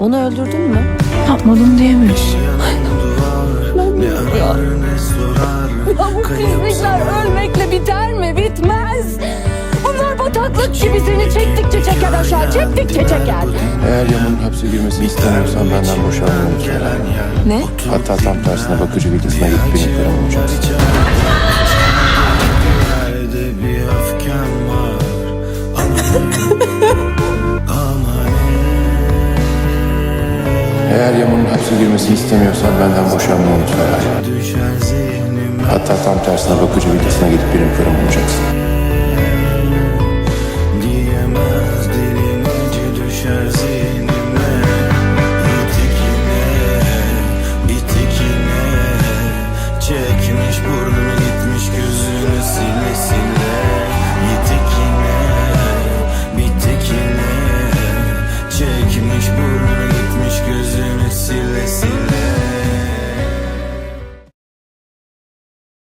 Onu öldürdün mü? Yapmadım diyemiyorsun. Ya bu pislikler ölmekle biter mi? Bitmez. Bunlar bataklık gibi seni çektikçe çeker aşağı, çektikçe çeker. Eğer Yaman'ın hapse girmesini istemiyorsan benden boşanmayı unutma. Ne? Hatta tam tersine bakıcı villasına gidip benim karım Eğer Yaman'ın hapse girmesini istemiyorsan benden boşanmamı söyler. Hatta tam tersine bakıcı villasına gidip benim karım olacaksın. Çekmiş burnu